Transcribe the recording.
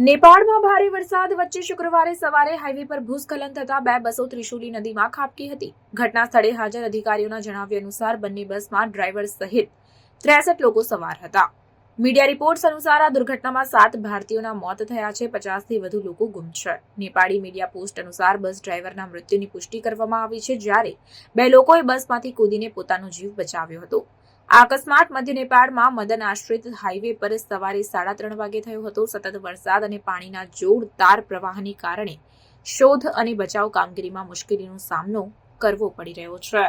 નેપાળમાં ભારે વરસાદ વચ્ચે શુક્રવારે સવારે હાઈવે પર ભૂસ્ખલન થતા બે બસો ત્રિશુલી નદીમાં ખાબકી હતી. ઘટના સ્થળે હાજર અધિકારીઓના જણાવ્યા અનુસાર બંને બસમાં ડ્રાઈવર સહિત ત્રેસઠ લોકો સવાર હતા. મીડિયા રિપોર્ટ્સ અનુસાર આ દુર્ઘટનામાં સાત ભારતીયોના મોત થયા છે, પચાસથી વધુ લોકો ગુમ છે નેપાળી મીડિયા પોસ્ટ અનુસાર બસ ડ્રાઈવરના મૃત્યુની પુષ્ટિ કરવામાં આવી છે, જ્યારે બે લોકોએ બસમાંથી કૂદીને પોતાનો જીવ બચાવ્યો હતો. આ અકસ્માત મધ્ય નેપાળમાં મદન આશ્રિત હાઈવે પર સવારે સાડા ત્રણ વાગે થયો હતો. સતત વરસાદ અને પાણીના જોરદાર પ્રવાહને કારણે શોધ અને બચાવ કામગીરીમાં મુશ્કેલીનો સામનો કરવો પડી રહ્યો છે.